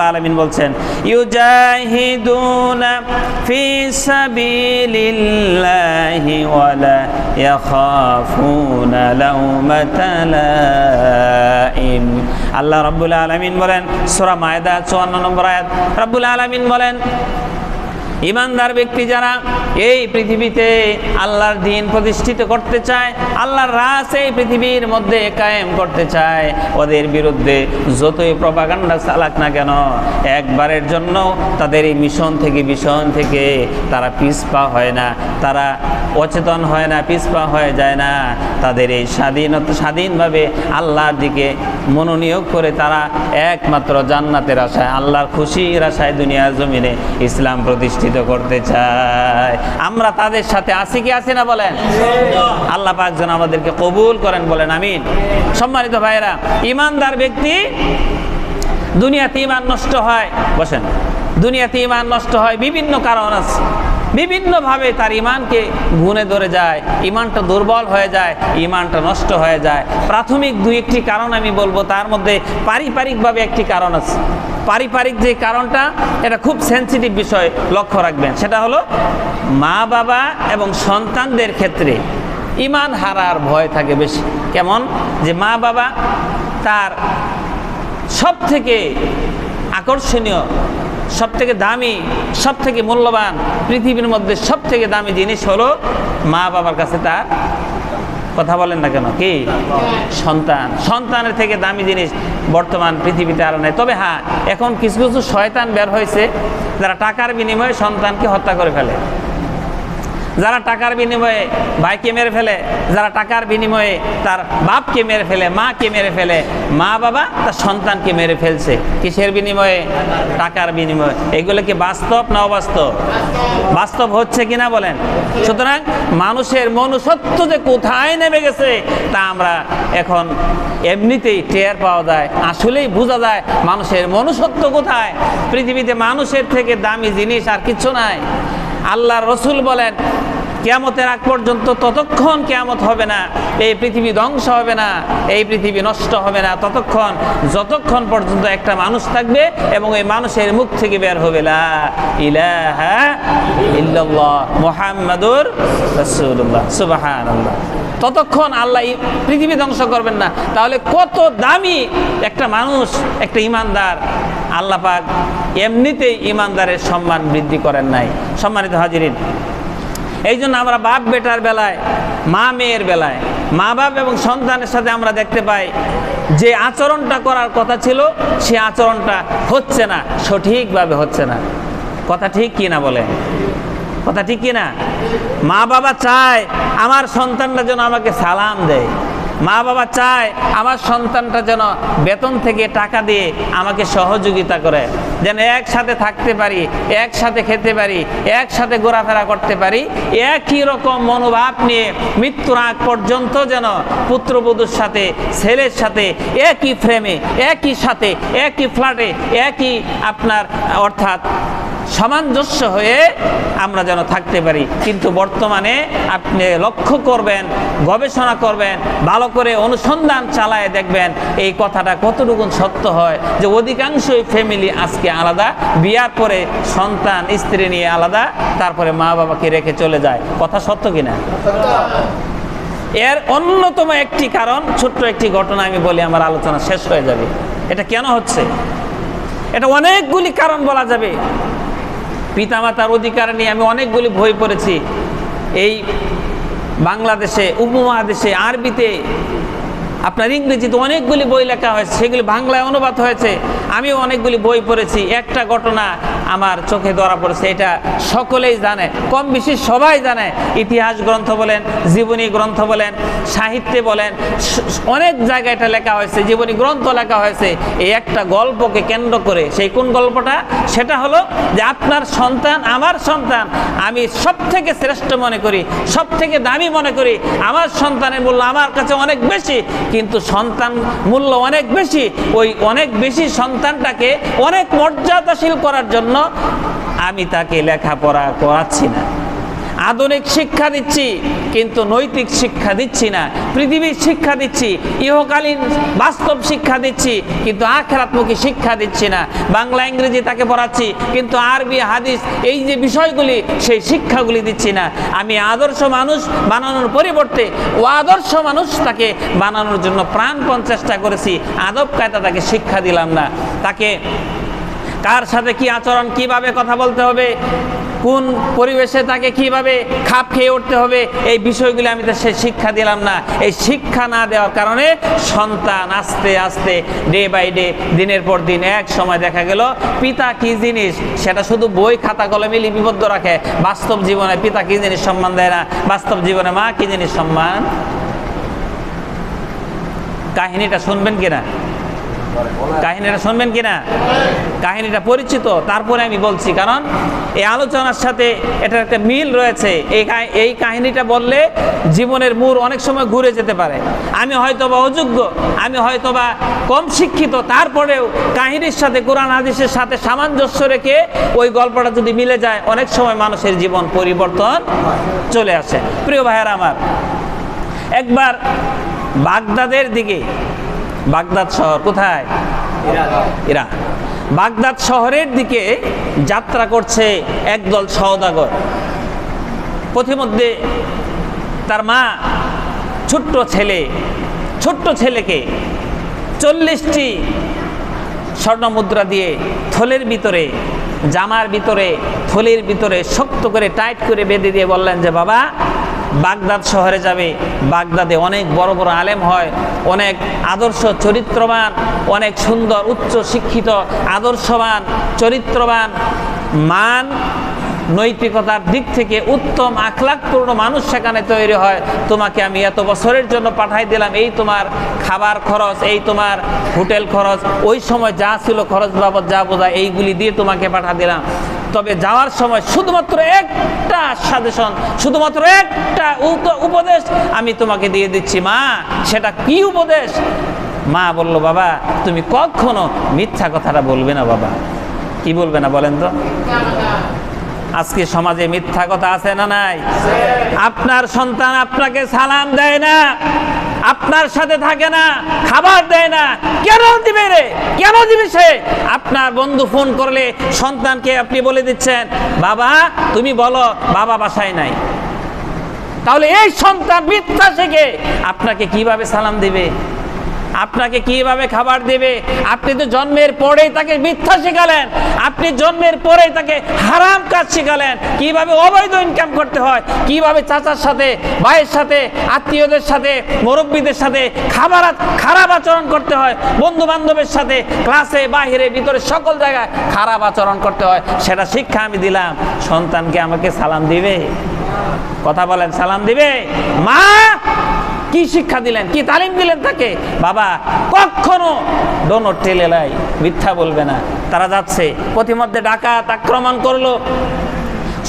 আলমিন বলছেন, ইউজাহিদুনা ফি সাবিলিল্লাহি ওয়ালা ইয়াখাফুনা লাউমাতালাইম আল্লাহ রাব্বুল আলামিন বলেন, সূরা মায়দা 54 নম্বর আয়াত। রাব্বুল আলামিন বলেন ইমানদার ব্যক্তি যারা এই পৃথিবীতে আল্লাহর দিন প্রতিষ্ঠিত করতে চায়, আল্লাহর রাস এই পৃথিবীর মধ্যে কায়েম করতে চায়, ওদের বিরুদ্ধে যতই প্রপাগান্ডা চালাক না কেন, একবারের জন্য তাদের এই মিশন থেকে মিশন থেকে তারা পিছপা হয় না, তারা অচেতন হয় না পিসপা হয়ে যায় না। তাদের এই স্বাধীনতা স্বাধীনভাবে আল্লাহর দিকে মনোনিয়োগ করে তারা একমাত্র জান্নাতের আশায়, আল্লাহর খুশির আশায় দুনিয়ার জমিনে ইসলাম প্রতিষ্ঠিত করতে চায় আমরা তাদের সাথে আছি কি আছি না বলেন? আল্লাহ পাকজন আমাদেরকে কবুল করেন বলেন, আমিন। সম্মানিত ভাইরা ইমানদার ব্যক্তি, দুনিয়াতে ইমান নষ্ট হয়, বসেন। দুনিয়াতে ইমান নষ্ট হয় বিভিন্ন কারণ আছে। বিভিন্নভাবে তার ইমানকে গুনে ধরে যায় ইমানটা দুর্বল হয়ে যায় ইমানটা নষ্ট হয়ে যায়। প্রাথমিক দুই একটি কারণ আমি বলব, তার মধ্যে পারিবারিকভাবে একটি কারণ আছে। পারিবারিক যে কারণটা, এটা খুব সেন্সিটিভ বিষয় লক্ষ্য রাখবেন। সেটা হলো, মা বাবা এবং সন্তানদের ক্ষেত্রে ইমান হারার ভয় থাকে বেশি। কেমন? যে মা বাবা তার সব থেকে আকর্ষণীয় সব থেকে দামি সব থেকে মূল্যবান, পৃথিবীর মধ্যে সব থেকে দামি জিনিস হলো মা বাবার কাছে তার কথা বলেন না কেন? কি? সন্তান। সন্তানের থেকে দামি জিনিস বর্তমান পৃথিবীতে আর নেই। তবে হ্যাঁ এখন কিছু কিছু শয়তান বের হয়েছে, যারা টাকার বিনিময়ে সন্তানকে হত্যা করে ফেলে। যারা টাকার বিনিময়ে ভাইকে মেরে ফেলে, যারা টাকার বিনিময়ে তার বাপকে মেরে ফেলে, মাকে মেরে ফেলে, মা বাবা তার সন্তানকে মেরে ফেলছে। কিসের বিনিময়ে? টাকার বিনিময়ে। এগুলো কি বাস্তব না অবাস্তব? বাস্তব হচ্ছে কিনা বলেন? সুতরাং মানুষের মনুষ্যত্ব যে কোথায় নেমে গেছে, তা আমরা এখন এমনিতেই টের পাওয়া যায়। আসলেই বোঝা যায় মানুষের মনুষ্যত্ব কোথায়। পৃথিবীতে মানুষের থেকে দামি জিনিস আর কিছু নাই। আল্লাহ রসুল বলেন কেয়ামতের আগ পর্যন্ত ততক্ষণ কেয়ামত হবে না, এই পৃথিবী ধ্বংস হবে না, এই পৃথিবী নষ্ট হবে না। ততক্ষণ, যতক্ষণ পর্যন্ত একটা মানুষ থাকবে এবং এই মানুষের মুখ থেকে বের হবে, লা ইলাহা ততক্ষণ আল্লাহ পৃথিবী ধ্বংস করবেন না। তাহলে কত দামি একটা মানুষ, একটা ইমানদার আল্লাহ পাক এমনিতেই ইমানদারের সম্মান বৃদ্ধি করেন নাই। সম্মানিত হাজিরিন এই জন্য আমরা বাপ বেটার বেলায়, মা মেয়ের বেলায়, মা বাপ এবং সন্তানের সাথে আমরা দেখতে পাই যে আচরণটা করার কথা ছিল, সে আচরণটা হচ্ছে না, সঠিকভাবে হচ্ছে না। কথা ঠিক কি না বলে কথা ঠিক কি না? মা বাবা চায় আমার সন্তানরা যেন আমাকে সালাম দেয়। মা বাবা চায় আমার সন্তানটা যেন বেতন থেকে টাকা দিয়ে আমাকে সহযোগিতা করে, যেন একসাথে থাকতে পারি, একসাথে খেতে পারি, একসাথে ঘোরাফেরা করতে পারি। একই রকম মনোভাব নিয়ে মৃত্যুর আগ পর্যন্ত যেন পুত্রবধূর সাথে, ছেলের সাথে, একই ফ্রেমে একই সাথে, একই ফ্ল্যাটে একই আপনার, অর্থাৎ সামঞ্জস্য হয়ে আমরা যেন থাকতে পারি। কিন্তু বর্তমানে আপনি লক্ষ্য করবেন, গবেষণা করবেন, ভালো করে অনুসন্ধান চালায় দেখবেন এই কথাটা কতটুকু সত্য হয় যে অধিকাংশই ফ্যামিলি আজকে আলাদা, বিয়ার পরে সন্তান, স্ত্রী নিয়ে আলাদা, তারপরে মা বাবাকে রেখে চলে যায়। কথা সত্য কিনা? এর অন্যতম একটি কারণ, ছোট্ট একটি ঘটনা আমি বলি, আমার আলোচনা শেষ হয়ে যাবে। এটা কেন হচ্ছে? এটা অনেকগুলি কারণ বলা যাবে। পিতামাতার অধিকার নিয়ে আমি অনেকগুলি বই পড়েছি। এই বাংলাদেশে উপমহাদেশে আরবিতে আপনার ইংরেজিতে অনেকগুলি বই লেখা হয়েছে, সেগুলি বাংলায় অনুবাদ হয়েছে, আমিও অনেকগুলি বই পড়েছি, একটা ঘটনা আমার চোখে ধরা পড়েছে, এটা সকলেই জানে, কম বেশি সবাই জানে, ইতিহাস গ্রন্থ বলেন, জীবনী গ্রন্থ বলেন, সাহিত্যে বলেন অনেক জায়গায় এটা লেখা হয়েছে, জীবনী গ্রন্থ লেখা হয়েছে, এই একটা গল্পকে কেন্দ্র করে, সেই কোন গল্পটা? সেটা হলো যে আপনার সন্তান, আমার সন্তান, আমি সব থেকে শ্রেষ্ঠ মনে করি সব থেকে দামি মনে করি, আমার সন্তানের মূল্য আমার কাছে অনেক বেশি কিন্তু সন্তান মূল্য অনেক বেশি। ওই অনেক বেশি সন্তানটাকে অনেক মর্যাদাশীল করার জন্য আমি তাকে লেখাপড়া করাচ্ছি না। আধুনিক শিক্ষা দিচ্ছি, কিন্তু নৈতিক শিক্ষা দিচ্ছি না। পৃথিবীর শিক্ষা দিচ্ছি, ইহকালীন বাস্তব শিক্ষা দিচ্ছি, কিন্তু আখেরাত্মুখী শিক্ষা দিচ্ছি না। বাংলা, ইংরেজি তাকে পড়াচ্ছি, কিন্তু আরবি, হাদিস, এই যে বিষয়গুলি, সেই শিক্ষাগুলি দিচ্ছি না। আমি আদর্শ মানুষ বানানোর পরিবর্তে ও আদর্শ মানুষ তাকে বানানোর জন্য প্রাণপণ চেষ্টা করেছি। আদব কায়দা তাকে শিক্ষা দিলাম না। তাকে কার সাথে কি আচরণ, কীভাবে কথা বলতে হবে, কোন পরিবেশে তাকে কীভাবে খাপ খেয়ে উঠতে হবে, এই বিষয়গুলি আমি তো সে শিক্ষা দিলাম না। এই শিক্ষা না দেওয়ার কারণে সন্তান আস্তে আস্তে ডে বাই ডে, দিনের পর দিন এক সময় দেখা গেল, পিতা কি জিনিস? সেটা শুধু বই, খাতা, কলমে লিপিবদ্ধ রাখে। বাস্তব জীবনে পিতা কি জিনিস সম্মান দেয় না? বাস্তব জীবনে মা কি জিনিস সম্মান? কাহিনীটা শুনবেন কিনা? কাহিনীটা শুনবেন কিনা কাহিনীটা পরিচিত, তারপরে আমি বলছি, কারণ এই আলোচনার সাথে এটার একটা মিল রয়েছে। এই এই কাহিনীটা বললে জীবনের মূর অনেক সময় ঘুরে যেতে পারে। আমি হয়তো বা অযোগ্য, আমি হয়তো বা কম শিক্ষিত, তারপরেও কাহিনীর সাথে, কোরআন হাদিসের সাথে সামঞ্জস্য রেখে ওই গল্পটা যদি মিলে যায়, অনেক সময় মানুষের জীবন পরিবর্তন চলে আসে। প্রিয় ভাইয়েরা আমার, একবার বাগদাদের দিকে বাগদাদ শহর কোথায়? বাগদাদ শহরের দিকে যাত্রা করছে একদল সওদাগর। পথিমধ্যে তার মা, ছোট্ট ছেলে, ছোট্ট ছেলেকে চল্লিশটি স্বর্ণ মুদ্রা দিয়ে থলের ভিতরে, জামার ভিতরে, থলের ভিতরে শক্ত করে টাইট করে বেঁধে দিয়ে বললেন যে, বাবা বাগদাদ শহরে যাবে। বাগদাদে অনেক বড় বড় আলেম হয়, অনেক আদর্শ চরিত্রবান, অনেক সুন্দর, উচ্চ শিক্ষিত, আদর্শবান, চরিত্রবান, মান, নৈতিকতার দিক থেকে উত্তম আখলাকপূর্ণ মানুষ সেখানে তৈরি হয়। তোমাকে আমি এত বছরের জন্য পাঠাই দিলাম, এই তোমার খাবার খরচ, এই তোমার হোটেল খরচ, ওই সময় যা ছিল খরচ বাবদ যা বোঝা, এইগুলি দিয়ে তোমাকে পাঠা দিলাম। তবে যাওয়ার সময় শুধুমাত্র একটা সাজেশন শুধুমাত্র একটা উপ- উপদেশ আমি তোমাকে দিয়ে দিচ্ছি, মা। সেটা কি উপদেশ? মা বলল, বাবা, তুমি কখনো মিথ্যা কথাটা বলবে না, বাবা। কি বলবে না বলেন তো? আজকে সমাজে মিথ্যা কথা আছে না নাই? আপনার সন্তান আপনাকে সালাম দেয় না, আপনার সাথে থাকে না, খাবার দেয় না। কেন দিবে রে? কেন দিবে সে? আপনার বন্ধু ফোন করলে সন্তানকে আপনি বলে দিচ্ছেন, বাবা, তুমি বলো, বাবা বাসায় নাই। তাহলে এই সন্তান মিথ্যা শেখে আপনাকে কীভাবে সালাম দিবে? আপনাকে কীভাবে খাবার দেবে? আপনি তো জন্মের পরেই তাকে মিথ্যা শেখালেন। আপনি জন্মের পরেই তাকে হারাম কাজ শেখালেন। কীভাবে অবৈধ ইনকাম করতে হয়? কীভাবে চাচার সাথে, ভাইয়ের সাথে, আত্মীয়দের সাথে, মুরব্বীদের সাথে খাবার খারাপ আচরণ করতে হয়? বন্ধু বান্ধবের সাথে ক্লাসে বাহিরে, ভিতরে, সকল জায়গায় খারাপ আচরণ করতে হয়। সেটা শিক্ষা আমি দিলাম। সন্তানকে আমাকে সালাম দিবে? কথা বলেন, সালাম দিবে? মা কি শিক্ষা দিলেন? কি তালিম দিলেন তাকে? বাবা, কখনো ডোনো টেলে লাই, মিথ্যা বলবে না। তারা যাচ্ছে প্রতিমধ্যে ডাকাত আক্রমণ করল।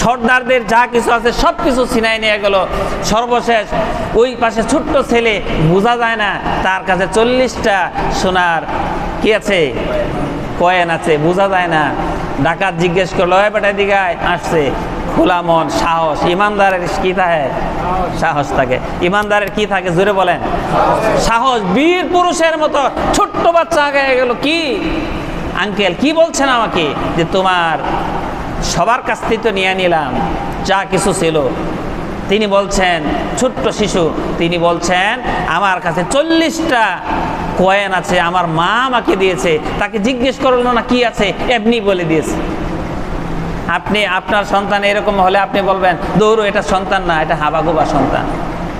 সর্দারদের যা কিছু আছে, সব কিছু ছিনাই নিয়ে গেল। সর্বশেষ, ওই পাশে ছোট্ট ছেলে, বোঝা যায় না, তার কাছে চল্লিশটা সোনার কি আছে? কয়েন আছে, বোঝা যায় না। ডাকাত জিজ্ঞেস করল বেটা দিঘায় আসছে। খোলা মন, সাহস। ইমানদারের কি থাকে? সাহস থাকে। ইমানদারের কি থাকে? জোরে বলেন। সাহস। বীর পুরুষের মতো ছোট্ট বাচ্চা আগে গেল কি? আঙ্কেল, কি বলছেন আমাকে? যে তোমার সবার কাছ থেকে তো নিয়ে নিলাম, যা কিছু ছিল। তিনি বলছেন, ছোট্ট শিশু, তিনি বলছেন, আমার কাছে চল্লিশটা কয়েন আছে, আমার মা আমাকে দিয়েছে। তাকে জিজ্ঞেস করল না কি আছে? এমনি বলে দিয়েছে। আপনি আপনার সন্তান এরকম হলে আপনি বলবেন দৌড়ো এটা সন্তান না এটা হাবাগোবা সন্তান।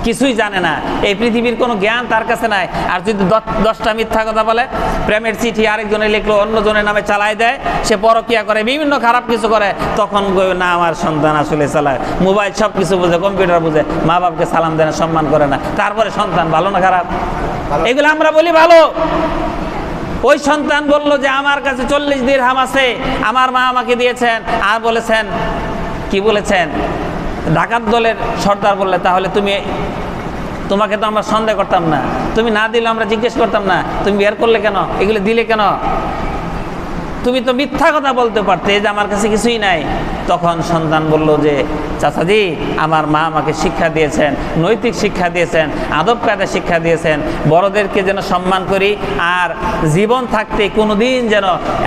কিছুই জানে না। এই পৃথিবীর কোনো জ্ঞান তার কাছে নাই। আর যদি দশটা মিথ্যা কথা বলে প্রেমের চিঠি আরেকজনে লিখলো অন্যজনের নামে চালাই দেয় সে পরকিয়া করে বিভিন্ন খারাপ কিছু করে তখন না আমার সন্তান আসলে চালায়। মোবাইল সব কিছু বুঝে কম্পিউটার বুঝে মা বাপকে সালাম দেয় না সম্মান করে না। তারপরে সন্তান ভালো না খারাপ? এগুলো আমরা বলি ভালো। ওই সন্তান বলল যে, আমার কাছে চল্লিশ দিন হাম আছে, আমার মা আমাকে দিয়েছেন। আর বলেছেন, কি বলেছেন? ডাকাত দলের সর্দার বললে, তাহলে তুমি, তোমাকে তো আমরা সন্দেহ করতাম না। তুমি না দিলে আমরা জিজ্ঞেস করতাম না। তুমি বের করলে কেন? এগুলো দিলে কেন? তুমি তো মিথ্যা কথা বলতে পারতে যে আমার কাছে কিছুই নাই। তখন সন্তান বলল যে, চাচাজি, আমার মা আমাকে শিক্ষা দিয়েছেন, নৈতিক শিক্ষা দিয়েছেন, আদব কায়দা শিক্ষা দিয়েছেন। বড়দেরকে যেন সম্মান করি আর জীবন থাকতে কোনোদিন যেন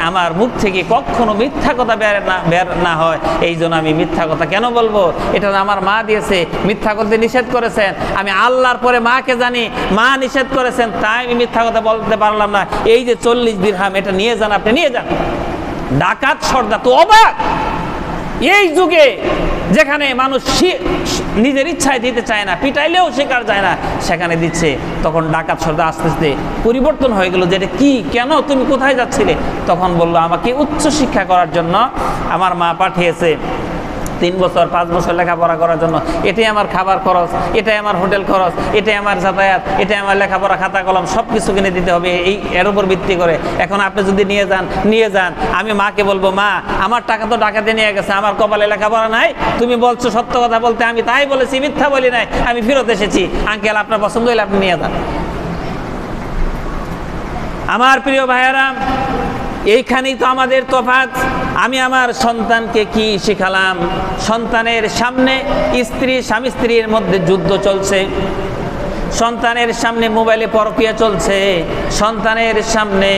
আমার মুখ থেকে কখনো মিথ্যা কথা বের না বের না হয়। এই জন্য আমি মিথ্যা কথা কেন বলব? এটা আমার মা দিয়েছে, মিথ্যা করতে নিষেধ করেছেন। আমি আল্লাহর পরে মাকে জানি, মা নিষেধ করেছেন, তাই আমি মিথ্যা কথা বলতে পারলাম না। এই যে চল্লিশ দিরহাম, এটা নিয়ে যান, আপনি নিয়ে যান। ডাকাত সর্দা তো অবাক। এই যুগে যেখানে মানুষ নিজের ইচ্ছায় দিতে চায় না, পিটাইলেও শেখার যায় না, সেখানে দিচ্ছে, তখন ডাকাত সর্দা আস্তে আস্তে পরিবর্তন হয়ে গেল যে এটা কি, কেন, তুমি কোথায় যাচ্ছিলে? তখন বলল, আমাকে উচ্চ শিক্ষা করার জন্য আমার মা পাঠিয়েছে। তিন বছর, পাঁচ বছর লেখাপড়া করার জন্য। এটাই আমার খাবার খরচ, এটাই আমার হোটেল খরচ, এটাই আমার যাতায়াত, এটাই আমার লেখাপড়া খাতা কলম সব কিছু কিনে দিতে হবে এই, এর উপর ভিত্তি করে। এখন আপনি যদি নিয়ে যান নিয়ে যান, আমি মাকে বলব, মা, আমার টাকা তো ডাকাতে নিয়ে গেছে, আমার কপালে লেখাপড়া নাই, তুমি বলছো সত্য কথা বলতে, আমি তাই বলেছি, মিথ্যা বলি নাই, আমি ফেরত এসেছি। আঙ্কেল, আপনার পছন্দ হলে আপনি নিয়ে যান। আমার প্রিয় ভাইয়েরা এইখানেই তো আমাদের তফাৎ। আমি আমার সন্তানকে কি শেখালাম? সন্তানের সামনে স্ত্রী, স্বামী স্ত্রীর মধ্যে যুদ্ধ চলছে। সন্তানের সামনে মোবাইলে পরকিয়া চলছে। সন্তানের সামনে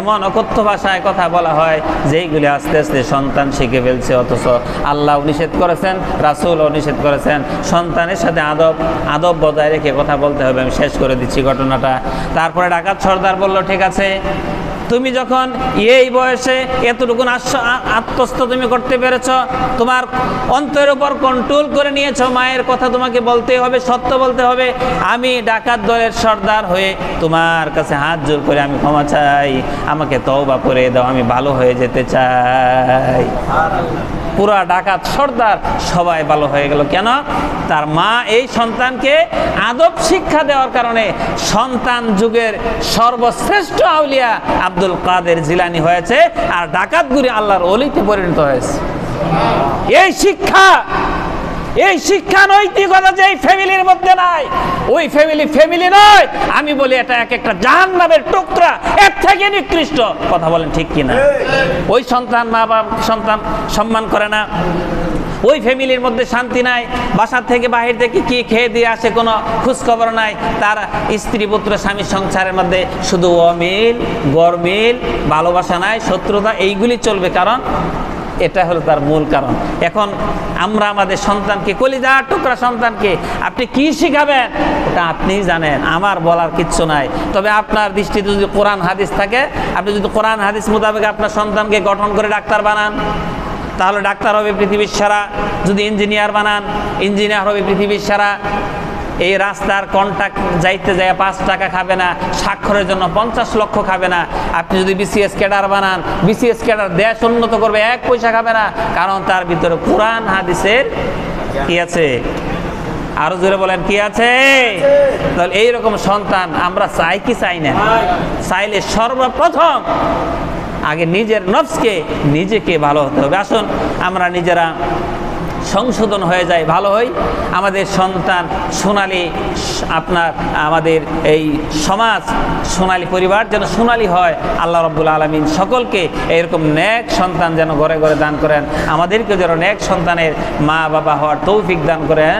এমন অকথ্য ভাষায় কথা বলা হয়, যেইগুলি আস্তে আস্তে সন্তান শিখে ফেলছে, অথচ আল্লাহ নিষেধ করেছেন, রাসুলও নিষেধ করেছেন। সন্তানের সাথে আদব আদব বজায় রেখে কথা বলতে হবে। আমি শেষ করে দিচ্ছি ঘটনাটা। তারপরে ডাকাত সর্দার বলল, ঠিক আছে তুমি যখন এই বয়সে এতটুকু আত্মস্থ তুমি করতে পেরেছ, তোমার অন্তরের উপর কন্ট্রোল করে নিয়েছ, মায়ের কথা তোমাকে বলতে হবে, সত্য বলতে হবে, আমি ডাকাত দলের সর্দার হয়ে তোমার কাছে হাত জোর করে আমি ক্ষমা চাই, আমাকে তওবা করে দাও, আমি ভালো হয়ে যেতে চাই। পুরা ডাকাত সর্দার সবাই ভালো হয়ে গেল। কেন? তার মা এই সন্তানকে আদব শিক্ষা দেওয়ার কারণে সন্তান যুগের সর্বশ্রেষ্ঠ আউলিয়া আব্দুল কাদের জিলানি হয়েছে আর ডাকাতগুলি আল্লাহর অলিতে পরিণত হয়েছে। এই শিক্ষা এই শিক্ষা নৈতিকতা যে ফ্যামিলির মধ্যে নাই। ওই ফ্যামিলি ফ্যামিলি নয়। আমি বলি এটা এক একটা জাহান নামের টুকরা। এর থেকে নিকৃষ্ট। কথা বলেন ঠিক কিনা? ওই সন্তান মা বাপ, সন্তান সম্মান করে না। ওই ফ্যামিলির মধ্যে শান্তি নাই। বাসার থেকে বাহির থেকে কি খেয়ে দিয়ে আসে কোনো খোঁজখবর নাই। তার স্ত্রী, পুত্র, স্বামী সংসারের মধ্যে শুধু অমিল, গরমিল, ভালোবাসা নাই, শত্রুতা, এইগুলি চলবে। কারণ এটা হলো তার মূল কারণ। এখন আমরা আমাদের সন্তানকে, কলিজার টুকরা সন্তানকে আপনি কি শিখাবেন? এটা আপনিই জানেন, আমার বলার কিচ্ছু নাই। তবে আপনার দৃষ্টিতে যদি কোরআন হাদিস থাকে, আপনি যদি কোরআন হাদিস মোতাবেক আপনার সন্তানকে গঠন করে ডাক্তার বানান, তাহলে ডাক্তার হবে পৃথিবীর সারা। যদি ইঞ্জিনিয়ার বানান, ইঞ্জিনিয়ার হবে পৃথিবীর সারা। এই রাস্তার কন্ট্যাক্ট যাইতে যায় পাঁচ টাকা খাবে না, স্বাক্ষরের জন্য পঞ্চাশ লক্ষ খাবে না। আপনি যদি বিসিএস ক্যাডার বানান বিসিএস ক্যাডার দেশ উন্নত করবে, এক পয়সা খাবে না, কারণ তার ভিতরে কোরআন, হাদিসের কি আছে? আরও জোরে বলেন, কি আছে? তাহলে এইরকম সন্তান আমরা চাই কি চাই না? চাইলে সর্বপ্রথম আগে নিজের নফসকে, নিজেকে ভালো হতে হবে। আসুন, আমরা নিজেরা সংশোধন হয়ে যায়, ভালো হয়। আমাদের সন্তান সোনালি, আপনার, আমাদের এই সমাজ সোনালি পরিবার যেন সোনালি হয়, আল্লাহ রব্বুল আলমিন সকলকে এরকম ন্যাক সন্তান যেন ঘরে ঘরে দান করেন। আমাদেরকে যেন ন্যাক সন্তানের মা বাবা হওয়ার তৌফিক দান করেন।